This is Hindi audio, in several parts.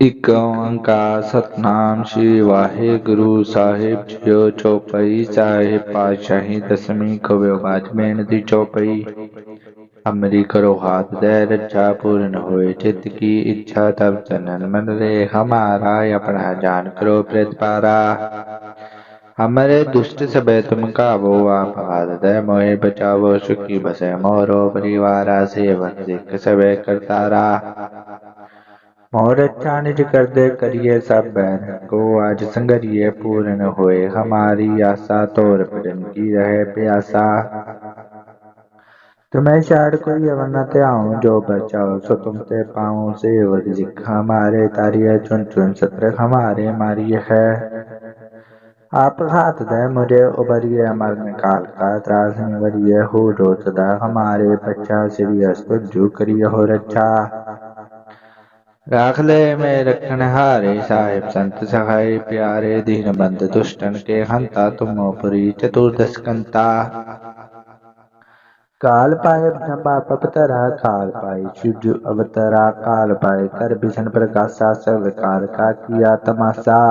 ਇੱਕ ਓਂਕਾਰ ਸਤਨਾਮ ਸ੍ਰੀ ਵਾਹਿਗੁਰੂ ਸਾਹਿਬ ਜੀਓ ਚੌਪਈ ਸਾਹਿਬ ਪਾਤਸ਼ਾਹੀ ਦਸਵੀਂ ਕਵਿਓ ਬਾਜਮੇਨ ਦੀ ਚੌਪਈ ਅਮਰੀ ਕਰੋ ਹਾਥ ਦੇ ਰੱਜਾ ਪੂਰਨ ਹੋਏ ਚਿਤ ਕੀ ਇੱਛਾ ਤਬ ਚਨਨ मन रे हमारा अपना जान करो प्रतिपारा हमारे दुष्ट सबे तुम काबो आप हाथ दे मोहे बचावो सुखी बसे मोरो परिवारा सेवक सिख सबे करतारा मोर अच्छा निज कर दे करिए सब बैन को आज संगरिए पूर्ण होए। हमारी आशा तोर भजन की रहे प्यासा। तुम्हें शायद कोई अवन त्याऊं, जो बचाओ सो तुम ते पाऊँ। सेवक जिख हमारे तारिय चुन चुन सत्र हमारे मारिय है। आप हाथ दे मुझे उबरिए अमर काल का त्रास निवरिय हो रोचदा हमारे बच्चा, श्री अस्तु जू करिय हो रक्षा राख ले में रखन हारे साहेब, संत सहाय प्यारे, दीन बंद दुष्टन के हंता तुम पुरी चतुर्दश कंता काल पाए बाप अवतरा, काल पाए शिव अवतरा, काल पाए कर भीषण प्रकाशा सब काल का किया तमाशा।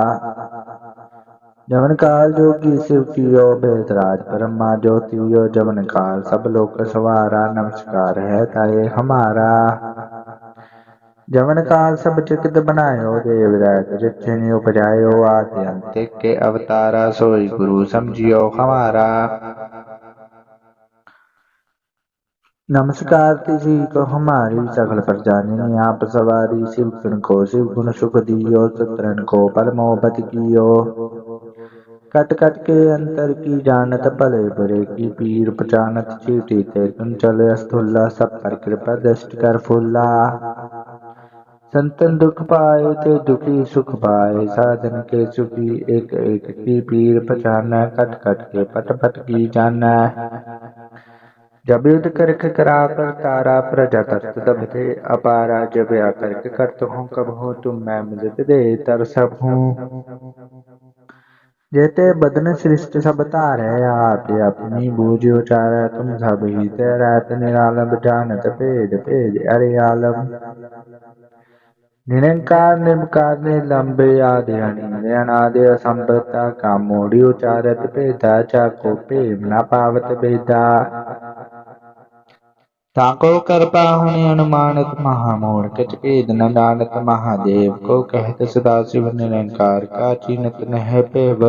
जवन काल जोगी शिव कियो भेदराज ब्रह्मा ज्योतियो जवन काल सब लोग सवारा, नमस्कार है ताये हमारा। जवन काल सब जगत बनायो देव दैत जितने उपजायो आदि अंत के अवतारा सोई गुरु समझियो हमारा। नमस्कार तिजी को हमारी सकल प्रजानी आप सवारी शिव गुण को शिव गुण सुख दियो चित्रन को परमोपत कियो। कट कट के अंतर की जानत भले बुरे की पीर पचानत, चीटी ते कुंचल स्थूला सब पर कृपा दृष्ट कर फूला संतन दुख पाए ते दुखी सुख पाए। साधन के सुखी एक एक की पीर पहचाना कट कट के पट पट की जाना। जब युद्ध करके करा कर तारा प्रजा तत्त दब थे, अपारा जब आ करके करत हूँ, कब हो तुम मैं मदद दे, तर सब हूँ। जेते बदन सृष्ट सब तारे, आप अपनी बूझ उचार, तुम सब ही तेरा निरालम, जानत भेद भेद अरे आलम। निरंकार निर्विकार निलंबे आदि अनादि असंभता का मोड़ी उचारत भेदा चाको प्रेम न पावत भेदा ताको कर पाहुन अनुमानत महामोड़ कच भेद न डानत महादेव को कहत सदा शिव निरंकार का चिन्हत नह पेव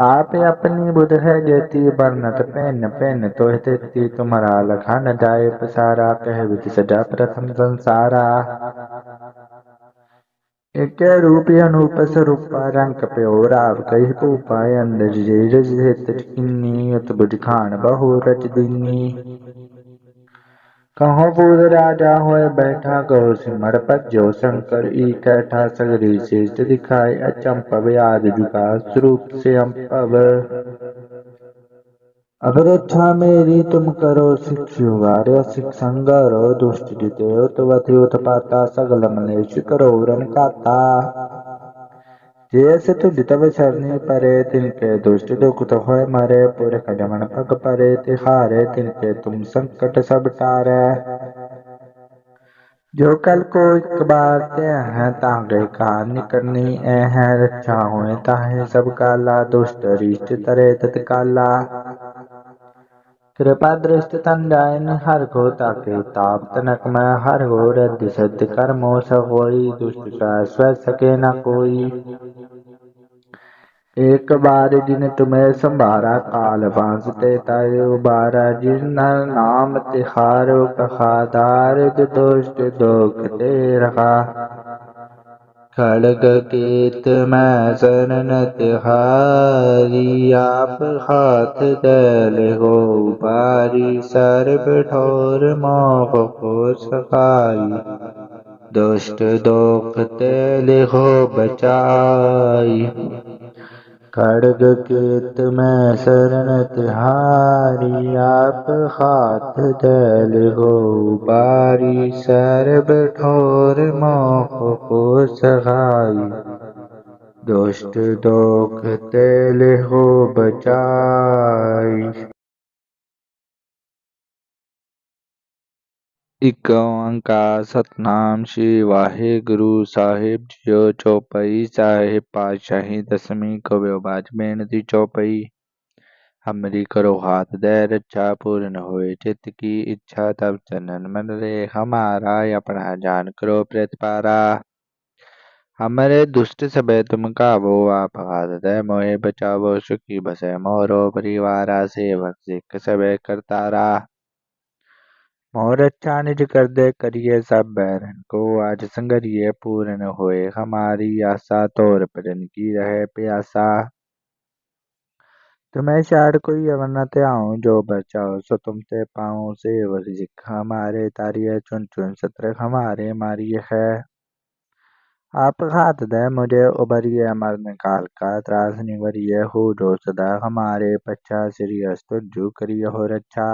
आप अपनी बुध है जेती बरनत पेन पेन तो तेती तुम्हारा लखा न जाए पसारा कह विधि सजा प्रथम संसारा एक रूप अनूप स्वरूप रंग प्यो राव कही भूपा अंदर जे रज हित किन्नी उत बुझ खान बहु रच दिन्नी कहो पूज राजा होए बैठा गौ सिमर जो शंकर ई कैठा सगरी श्रेष्ठ दिखाए अचंपव याद जुगा स्वरूप से अम्पव अब रक्षा मेरी तुम करो शिक्षु वार्य सिख संगरो दुष्ट जिते उत उत्पाता सगल मलेश करो रन काता। तु जितव सरनी परे तिनके दुष्ट दुख होय मरे पुरख जमन पग परे तिहारे तिनके तुम संकट सब टारे। जो कल को एक बार ते हैं तांगे का निकरनी ए हैं रक्षा हुए ताहे सब काला दुष्ट रिष्ट तरे तत्काला कृपा दृष्ट तन जायन हर को, ताके ताप तनक में हर हो, रद्द सद्द कर्मो होई, दुष्ट का स्व सके न कोई। एक बार जिन तुम्हें संभारा काल बांसते तायो बारा जिन नाम तिहारो कहादार दुष्ट दुख ते रहा। खड़ग केत मैं शरण तिहारी, आप हाथ दल हो बारी सर बिठोर मोह को सखाई। दुष्ट दुख तेल हो बचाई। खड़ग केत में शरण तिहारी, आप हाथ दल हो बारी। सर बठोर मोह को सहाई दुष्ट दोख तेल हो बचाई। इक ओंकार सतनाम श्री वाहे गुरु साहिब जियो चौपाई, साहेब पातशाही दसवीं कव्यो बाज बेनती चौपाई। हमरी करो हाथ दे रचा पूर्ण होए चित की इच्छा तब चनन मन रे। हमारा अपना जान करो प्रतिपारा हमारे दुष्ट सबे तुम कावो, आप हाथ दे मोहे बचावो, सुखी बसे मोरो परिवारा, सेवक सिख सबे करतारा। मोर अच्छा निज कर दे, करिए सब बैरन को आज संगरिए पूर्ण होए। हमारी आशा तोर भजन की रहे प्यासा। तुम्हें शायद कोई अवन त्याऊं, जो बचाओ सो तुम ते पाऊँ से सिख हमारे तारिय चुन चुन सत्र हमारे मारिय है आप हाथ दे मुझे उबरिए मरण निकाल का त्रास निवरिय हो जो सदा। हमारे पच्छा श्री अस्तुजु करिय हो रक्षा।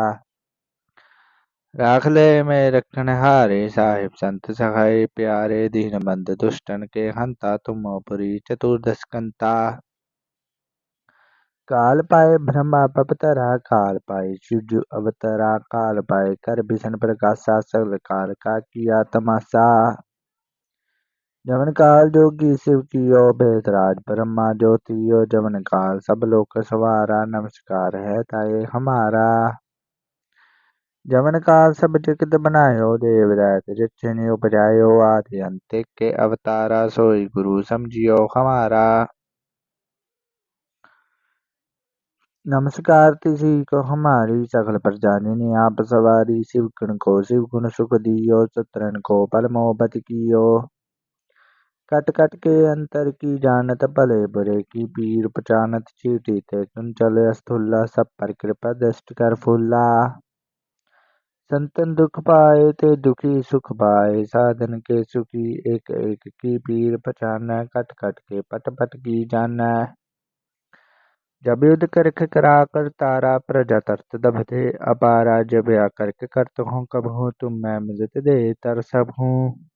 राख ले में रखन हारे साहिब, संत सहाय प्यारे दीन बंद दुष्टन के हंता तुम पुरी चतुर्दश कंता। काल पाए ब्रह्मा पपतरा, काल पाए शिव अवतरा, काल पाए कर भीषण प्रकाशा सगल काल का किया तमाशा। जमन काल जोगी शिव कियो भेदराज ब्रह्मा ज्योतियो जमन काल सब लोक सवारा, नमस्कार है ताए हमारा। जमन काल सब जगत बनायो देव दैत उपजायो आदि अंत के अवतारा, सोई गुरु समझियो, हमारा। नमस्कार, तिसी को हमारी सकल प्रजानी आप सवारी शिव गुण को शिव गुण सुख दियो चतरन को पल मोहबत कियो कट कट के अंतर की जानत भले बुरे की पीर पचानत, चीटी ते चले स्थूला सब पर कृपा दृष्ट कर फूला संतन दुख पाए ते दुखी सुख पाए। साधन के सुखी एक एक की पीर पहचान कट कट के पट पट की जान जब युद्ध करख करा कर तारा प्रजा तरत दबते अपारा जब या करके करत हूँ, कब हूँ तुम मैं मदद दे, तर सब हूँ।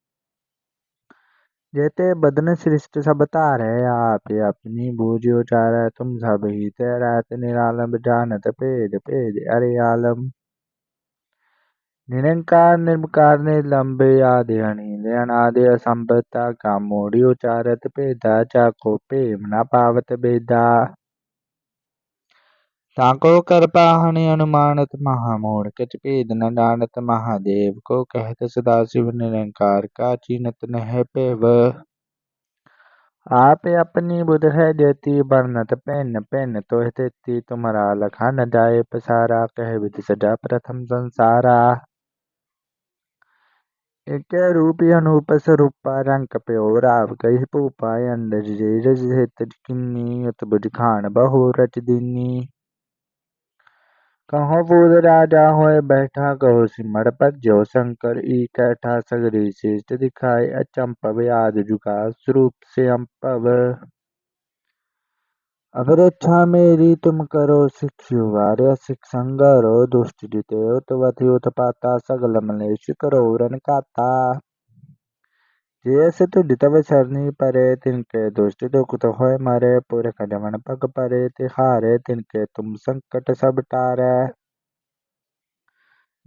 जेते बदन सृष्ट सब तारे आप अपनी बूझ उचार तुम सब ही तेरात निरालम जानत पेद पेद अरे आलम। निरंकार निर्विकार निलंब आदि असंभता का मोड़ी उचारत पेदा चाको प्रेम न पावत बेदा ताको कर पाहनि अनुमानत महामूढ़ कच भेद न जानत महादेव को कहत सदा शिव निरंकार का चीनत नह पेव आप अपनी बुध है देती बरनत पेन पेन तो तेती तुम्हारा लखा न जाए पसारा कह विधि सजा प्रथम संसारा एके रूप अनूप स्वरूपा रंग प्यो राव कहि भूपा जे रज किन्नी उत बुझ खान बहु रच दिनी। कहो बोध राजा होए बैठा, कहो सिमर पर जो शंकर, ई कैठा सगरी श्रेष्ठ दिखाए, अचंपव याद जुगा स्वरूप से अम्पव अगर इच्छा मेरी तुम करो शिक्षु वार्य सिख संगरो दुष्ट जिते उतवति उत्पाता सगल मलेश करो रन काता। जैसे तुझ तब सरनी परे, तिनके दुष्ट दुख तो होय मरे, पुरख जमन पग परे, तिहारे तिनके तुम संकट सब टारे।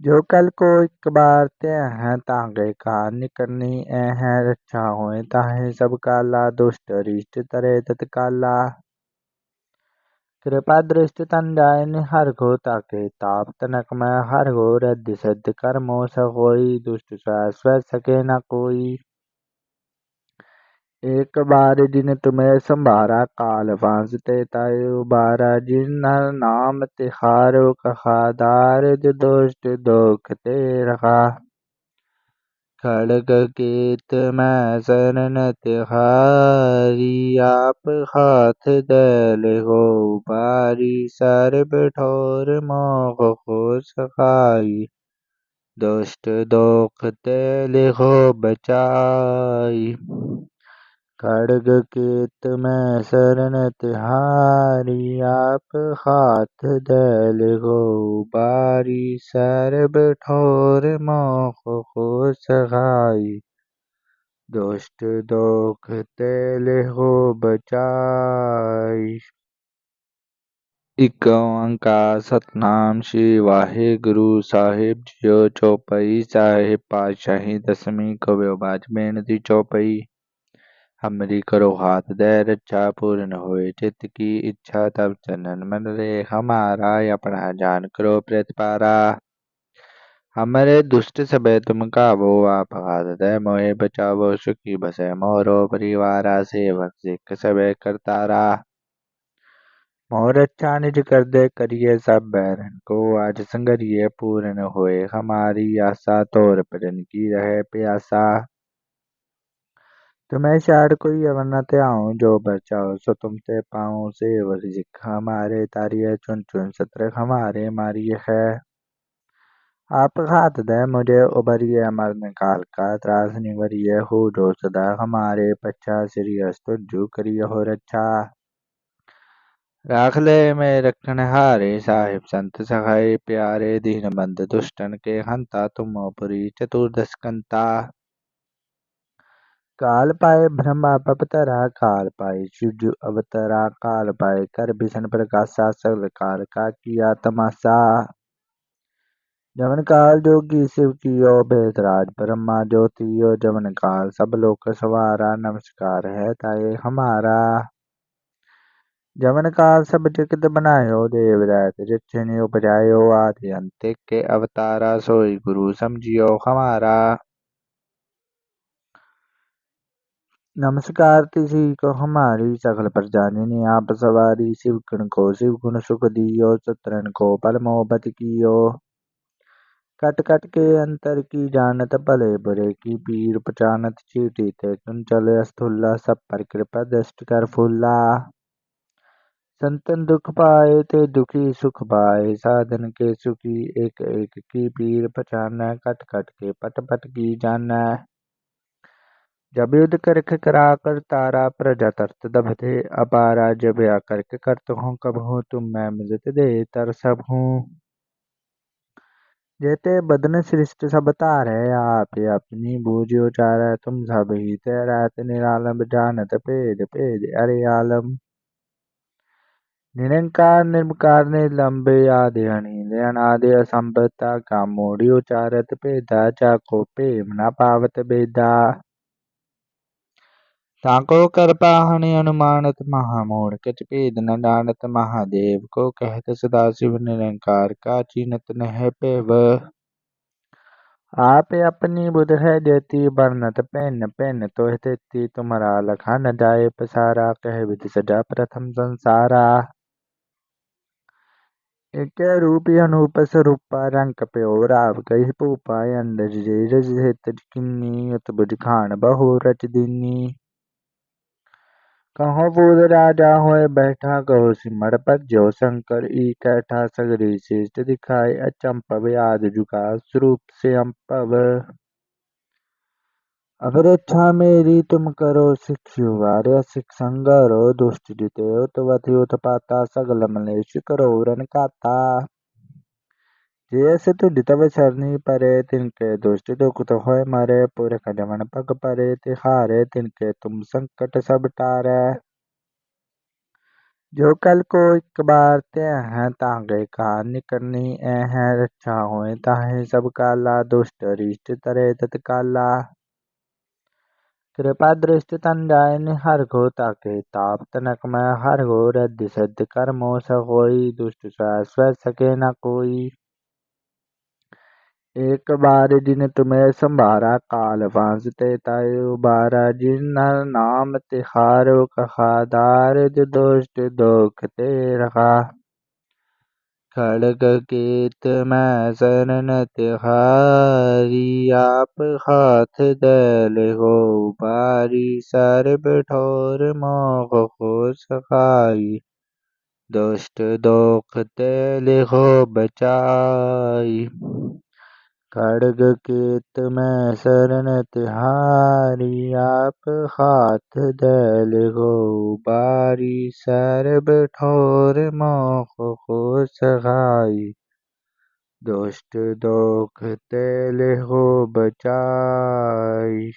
जो कल को एक बार ते हैं, तांगे का निकरनी ए हैं रक्षा होए ताहे सब काला, दुष्ट रिष्ट तरे तत्काला। कृपा दृष्टि तन जाय हर घो ताके ताप तनक मैं हर घो रद्द सिद्ध कर मोस होई दुष्ट स्व सके न कोई एक बार जिन तुम्हें संभारा काल फांस ते ताय उबारा जिन नाम तिहारो कहा दार दोष्ट दोख ते रखा खड़ग केत मैं शरण तिहारी, आप हाथ दल हो बारी सर बिठोर मोह हो सखाई दुष्ट दोख तेल हो बचाई। खड़ग केत में शरण तिहारी, आप हाथ दल गो बारी, सर्ब ठोर मोख हो सहाय दुष्ट दोख तेल हो बचाई। इक ओंकार सतनाम श्री वाहे गुरु साहिब, जियो चौपाई साहिब पातशाही दसवीं कव्यो बाजमेण दी चौपाई। हमरी करो हाथ दे रक्षा पूर्ण होए, चित्त की इच्छा तब चनन मन रे, हमारा अपना जान करो प्रतिपारा हमारे दुष्ट सबे तुम काबो आप हाथ, दे मोहे बचावो, सुखी बसे मोरो परिवारा, सेवक सिख सबे करतारा। मोर अच्छा निज कर दे, करिए सब बैरन को, आज संगरिए पूर्ण होए, हमारी आशा तोर भजन की रहे प्यासा। तुम्हें शार कोई न त्याऊं जो बचाओ सो तुम ते पाऊँ सेवर जिख हमारे तारिये चुन चुन सत्र हमारे मारिय है आप हाथ दे मुझे उबरिए मरण काल का, त्रास निवरिय हो जो सदा हमारे, पच्छा श्री अस्तुजु करिय हो रक्षा राख ले में रखन हारे, साहिब संत सहाय प्यारे दीन बंद दुष्टन के हंता, तुम पुरी चतुर्दश कंता काल पाए ब्रह्मा पपतरा, काल पाए शिव अवतरा, काल पाए कर भीषण प्रकाशा, सगल काल का किया तमाशा। जवन काल जोगी शिव कियो भेदराज ब्रह्मा ज्योतियो जवन काल सब लोक सवारा, नमस्कार है ताये हमारा। जवन काल सब जगत बनायो, देव दैत जिछनि उपजायो, आदि अंत के अवतारा सोई गुरु समझियो हमारा। नमस्कार तिसी को हमारी सकल प्रजानी आप सवारी शिव को शिव गुण सुख दियो चतरन को पल मोहबत कियो। कट कट के अंतर की जानत भले बुरे की पीर पचानत चीटी ते तुम चले स्थूला सब पर कृपा दृष्ट कर फूला। संतन दुख पाए ते दुखी सुख पाए, साधन के सुखी एक एक की पीर पहचान कट कट के पट पट की जान जब युद्ध करख करा कर तारा प्रजा तरत दबते, अपारा जब या करके करत हूँ, कब हूँ तुम मैं मदद दे, तर सब हूँ। जेते बदन सृष्ट सब तारे, आप अपनी बूझ उचार तुम सब ही तेरात निरालम जानत पेद पेद अरे आलम। निरंकार निर्विकार निलंब आदि अनिल, अनादि असंभता का मोड़ी उचारत पेदा चाको, प्रेम न पावत, बेदा। ताको कर पाहनि अनुमानत कच पेद न डानत महादेव को कहत सदा शिव निरंकार का चीनत नह पेव आप अपनी बुध है देती बरनत पेन पेन तो तेती तुम्हारा लखा न जाए पसारा कह विधि सजा प्रथम संसारा एक रूपी अनूप स्वरूपा रंग प्यो राव कही भूपा अंडज जे रज हित किन्नी उत बुझ खान बहु रच दीनी कहो बूद राजा होए बैठा कहो सिमर पर, जो शंकर ई कैठा सगरी श्रेष्ठ दिखाए, अचंपव आद झुका स्वरूप से अम्पव अगर इच्छा मेरी तुम करो शिक्षु वार्य सिख संगरो, दुष्ट जिते उत्वति उत्पाता सगल मलेश करो रन काता। जैसे तु तब शरणी परे तिनके दुष्ट दुख तो होय मरे पुरख जमन पग परे तिहारे तिनके तुम संकट सब टारे जो कल को एक बार ते हैं तांगे कहानी करनी ए हैं रक्षा होए ताहे सब काला दुष्ट रिष्ट तरे तत्काला कृपा दृष्टि तन जाय हर घो ताके ताप तनक में हर घो रद्द सिद्ध कर्मो सहोई दुष्ट स्व सके न कोई एक बार जिन तुम्हें संभारा काल फांसते ताय बारा, जिन नाम तिहारो कहा दारिद दुष्ट दुख ते रखा खड़ग केत मैं शरण तिहारी आप हाथ दल हो बारी सर बिठोर मोह हो सखाई दुष्ट दुख तेल हो बचाई। खड़ग केत में शरण तिहारी आप हाथ दल गो बारी सरब ठोर मोह हो सहाय दुष्ट दोख तेल हो बचाई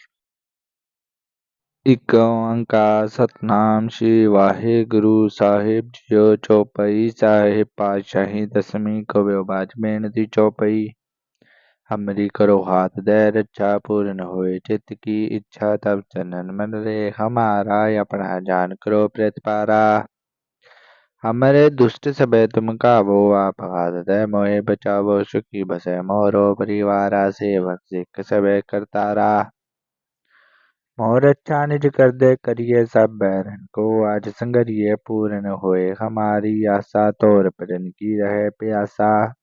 ਇੱਕ ਓਂਕਾਰ ਸਤਨਾਮ ਸ੍ਰੀ ਵਾਹਿਗੁਰੂ ਸਾਹਿਬ ਜੀਓ ਚੌਪਈ ਸਾਹਿਬ ਪਾਤਸ਼ਾਹੀ ਦਸਵੀਂ ਕਵਿਓ ਬਾਜਮੇਨ ਦੀ ਚੌਪਈ हमरी करो हाथ दैर रक्षा पूर्ण हुए, चित्त की इच्छा तब चनन मन रे हमारा अपना जान करो प्रतिपारा। हमारे दुष्ट सब तुम वो आप हाथदय मोहे बचावो, सुखी बसे मोरो परिवारा से सिख सब करतारा। मोर अच्छा निज कर दे, करिए सब बैरन को, आज संगरिये पूर्ण हुए हमारी आशा तोर पर की रहे प्यासा।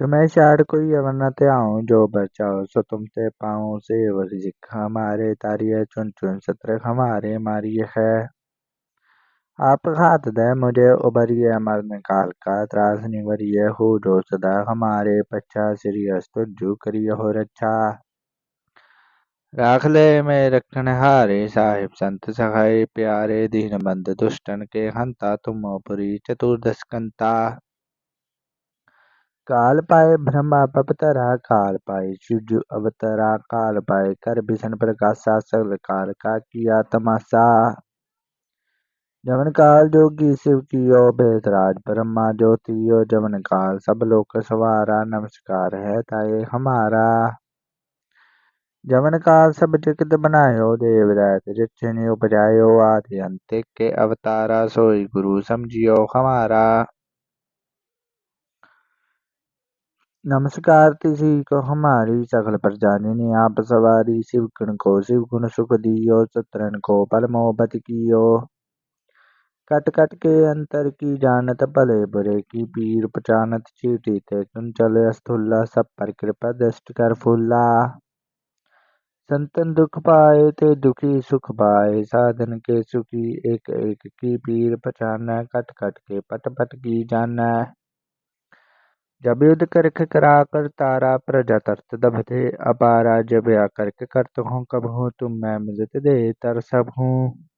तुम्हें शार कोई अवन त्याऊं जो बचाओ, सो तुम ते पाऊँ से जिख हमारे तारिय चुन चुन सत्र हमारे मारिय है आप हाथ दे मुझे उबरिए मरण काल का त्रास निवरिय हो जो सदा हमारे, पच्छा श्री अस्तुजु करिय हो रक्षा। राख ले में रखन हारे, साहिब संत सहाय प्यारे, दीन बंद दुष्टन के हंता, तुम पुरी चतुर्दश कंता। काल पाए ब्रह्मा पपतरा, काल पाए शिव अवतरा, काल पाए कर भीषण प्रकाशा, सगल काल का किया तमाशा। जमन काल जोगी शिव कियो भेदराज ब्रह्मा ज्योतियो जमन काल सब लोक सवारा, नमस्कार है ताए हमारा। जमन काल सब जगत बनायो, देव दैत जितने उपजायो, आदि अंत के अवतारा सोई गुरु समझियो हमारा। नमस्कार तिसी को हमारी सकल पर प्रजानी आप सवारी शिव गुण को शिव गुण सुख दियो सत्रन को पल मोहब्बत कियो। कट कट के अंतर की जानत, भले बुरे की पीर पचानत, चीटी ते चंचल स्थूला सब पर कृपा, दृष्ट कर फूला। संतन दुख पाए ते दुखी, सुख पाए साधन के सुखी एक एक की पीर पहचान कट कट के पट पट की जाना जब युद्ध करके करा कर तारा प्रजा तरत दब थे अपारा जब या करके करत कब हूँ तुम मैं मिलत दे तर सब हूँ।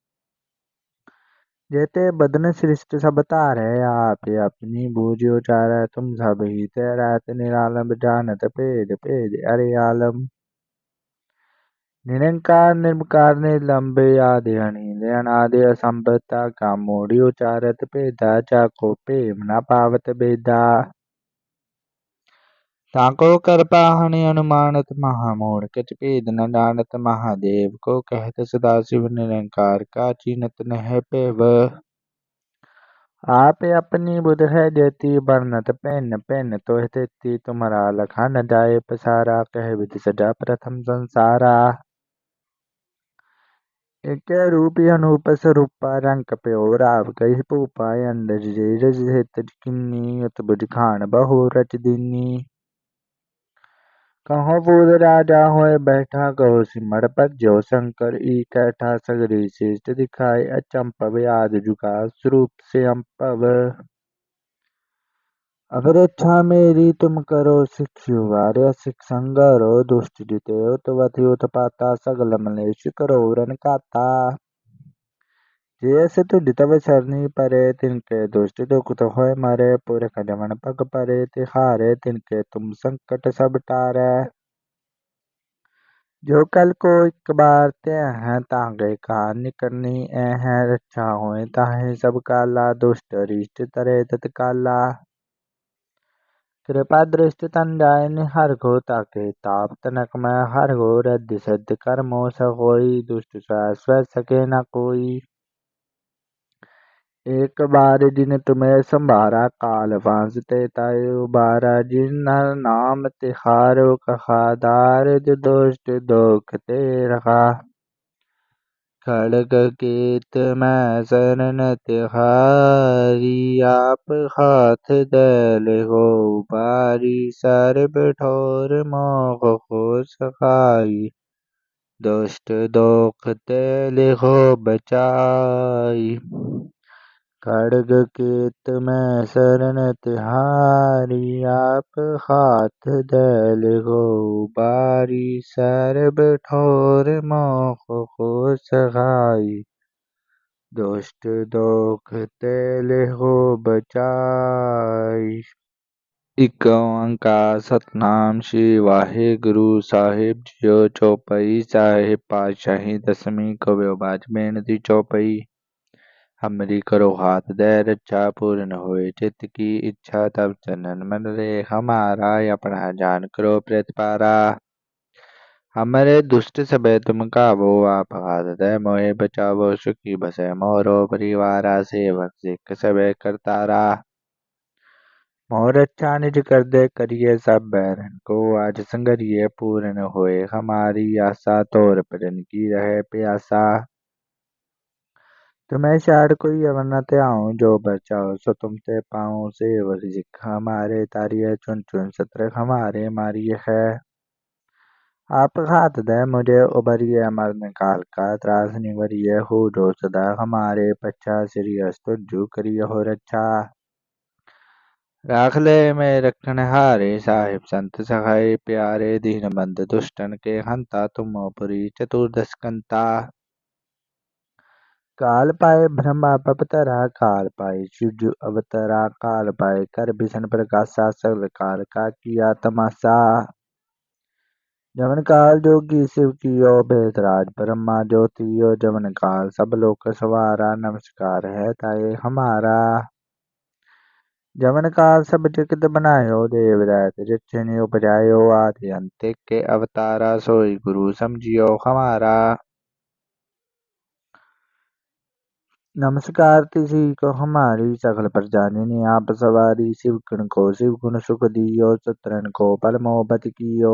जेते बदन सृष्ट सब तारे, आप अपनी बूझ उचार, तुम सब ही तेरात निरालम जानत पेद पेद अरे आलम। निरंकार निर्विकार निलंबे आदि अनिल अनादि असंभता का मोड़ी उचारत पेदा, चाको प्रेम न पावत बेदा। ताको कर पाहनि अनुमानत महामूढ़ कच भेद न जानत महादेव को कहत सदाशिव निरंकार का चीनत नह पेव आप अपनी बुध है जेती बरनत पेन पेन तो तेती तुम्हारा लखा न जाए पसारा कह विधि सजा प्रथम संसारा एक रूपी अनूप स्वरूपा रंग प्यो राव कही पूपा अंदर अंडज रज हित किन्नी उत बुझ खान बहु रच दीनी कहो बूद राजा होए बैठा कहो सिमर पर। जो शंकर ई कैठा सगरी श्रेष्ठ दिखाए। अचंपव आदि झुका स्वरूप से अम्पव इच्छा मेरी, तुम करो शिक्षु वार्य सिख संगरो, दुष्ट जिते उत्वति उत्पाता सगल मलेश करो रन काता। तुझ तब सरनी परे तिनके दुष्ट दुख होय मरे पुरख जमन पग परे तिहारे तिनके तुम संकट सब टारे। जो कल को एक बार ते हैं, तांगे का निकरनी ए हैं रक्षा होए ताहे सब काला, दुष्ट रिष्ट तरे तत्काला कृपा दृष्टि तन जाय हर घो ताके ताप तनक मैं हर घो रद्द सद्द कर मोह होई, दुष्ट स्व सके न कोई। एक बार जिन तुम्हें संभारा काल फांसते ताय उबारा जिन नाम तिहारो कहा दारिद दुष्ट दुख ते रखा खड़ग केत मैं शरण तिहारी, आप हाथ दल हो बारी सर बिठोर मोह हो सखाई दुष्ट दोख तेल हो बचाई। खड़ग केत में शरण तिहारी आप हाथ दल हो बारी सर बिठोर मोह हो सहाय दुष्ट दोख तेल हो बचाई ਇੱਕ ਓੰਕਾਰ ਸਤਨਾਮ ਸ੍ਰੀ ਵਾਹਿਗੁਰੂ ਸਾਹਿਬ ਜੀਓ ਚੌਪਈ ਸਾਹਿਬ ਪਾਤਸ਼ਾਹੀ ਦਸਵੀਂ ਕਵਿਓ ਬਾਜਮੇਨ ਦੀ ਚੌਪਈ हमरी करो हाथ दैर, इच्छा पूर्ण होय। चित्त की इच्छा तब चनन मन रे हमारा अपना जान करो प्रतिपारा। हमारे दुष्ट सब तुम का वो आप हाथ दे मोहे बचावो, सुखी बसे मोरो परिवारा, सेवक सब करता रा मोर अच्छा निज कर दे, करिए सब बैरन को, आज संगरिये पूर्ण होए हमारी आशा तोर पर की रहे प्यासा। तुम्हें शायद कोई अवनत त्याऊं जो बचाओ, सो तुम ते पाऊँ से वर्जिक हमारे तारिये चुन चुन सत्र हमारे मारिय है आप हाथ दे मुझे उबरिए मरण काल का त्रास निवरिय हो जो सदा हमारे पच्छा श्री अस्तुजु करिय हो रक्षा। राख ले में रखन हारे साहिब संत सहाय प्यारे दीन बंद दुष्टन के हंता तुम पुरी चतुर्दश कंता। काल पाए ब्रह्मा पपतरा, काल पाए शिव अवतरा, काल पाए कर भीषण प्रकाशा, सगल काल का किया तमाशा। जवन काल जोगी शिव कियो भेदराज ब्रह्मा ज्योतियो जवन काल सब लोक सवारा, नमस्कार है ताए हमारा। जवन काल सब जगत बनायो, देव दैत जितने उपजायो, आदि अंत के अवतारा सोई गुरु समझियो हमारा। नमस्कार तिसी को हमारी सकल प्रजानी आप सवारी शिव गुण को गुण सुख दियो चतरन को पल मोहबत कियो।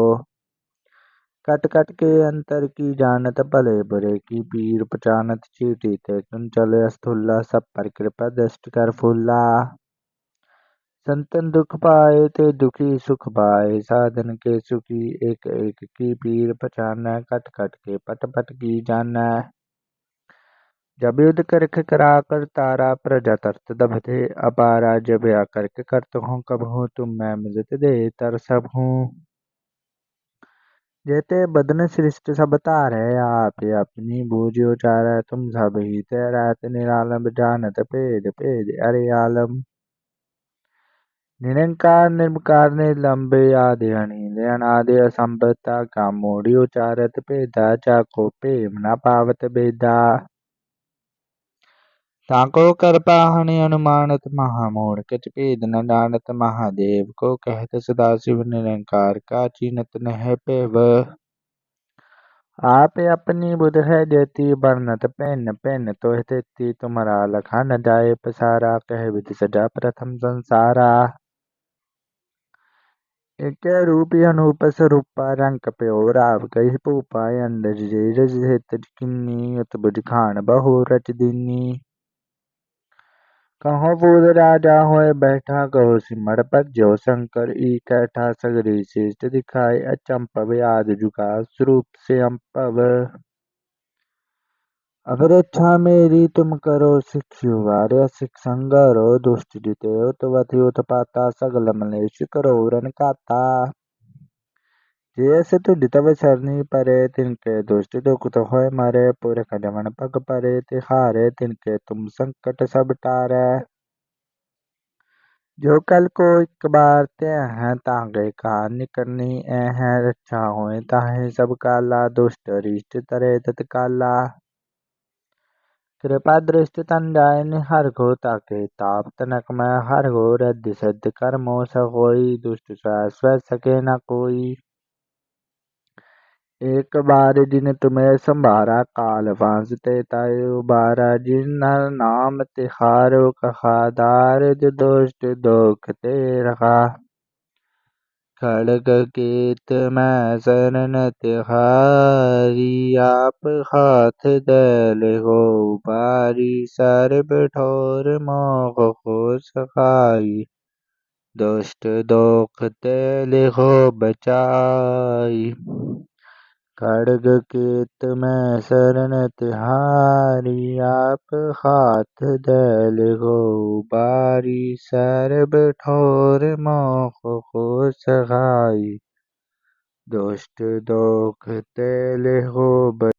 कट कट के अंतर की जानत, भले बुरे की पीर पचानत, चीटी ते चले स्थूला सब पर कृपा दृष्ट कर फूला। संतन दुख पाए ते दुखी, सुख पाए साधन के सुखी एक एक की पीर पहचान कट कट के पट पट की जाना जब युद्ध करके करा कर तारा प्रजा तरत दबते अपारा जब या करके करत हूँ, कब हूँ तुम मैं मिलत दे तर सब हूँ। जेते बदन सृष्ट सब तारे, आप अपनी बूझो चार तुम सब ही तेरात निरालम जानत पेद पेद अरे आलम। निरंकार निर्विकार निलंबे आदि अनिल, अनादि असंभता का मोड़ी उचारत पेदा, चाको प्रेम न पावत बेदा। ताको कर पाहनि अनुमानत महामूढ़ कच भेद न महादेव को कहत सदाशिव निरंकार का चीनत नह पेव आप अपनी बुध है जेती बरनत पेन पेन तो तेती तुम्हारा लखा न जाए पसारा कह विधि सजा प्रथम संसारा एक रूपी अनूप स्वरूपा रंग प्योराव कही पूपाय अंडज जेरज हित किन्नी उत बुझ खान बहु रच दिनी कहो पूज राजा होए बैठा कहो सिमर, पर जो शंकर ई कैठा सगरी श्रेष्ठ दिखाए, अचंपव आदि जुगा स्वरूप से अम्पव अगर इच्छा मेरी तुम करो शिक्षु वार्य संगरो, दुष्ट जिते उत्वति उत्पाता सगल मलेश करो रन काता। तु तव सरनी परे तिनके दुष्ट दुख होय मरे पुरख जमन पग परे तिहारे तिनके तुम संकट सब टारे। जो कल को एक बार ते हैं, तांगे का निकरनी ए हैं रक्षा होए, ताहे सब काला, दुष्ट रिष्ट तरे तत्काला कृपा दृष्टि तन हर घो ताके ताप तनक मैं हर घो रद्द सिद्ध कर मोस होई, दुष्ट स्व सके न कोई। एक बार जिन तुम्हें संभारा काल फांस ते ताय उबारा जिन नाम तिहारो कहा दारिद दुष्ट दुख ते रखा खड़ग केत मैं शरण तिहारी, आप हाथ दल हो बारी सर बिठोर मोह हो सखाई दुष्ट दोख तेल हो बचाई। खड़ग केत में शरण तिहारी, आप हाथ दल हो बारी सर ठोर मोह हो सहाय दुष्ट दोख तेल हो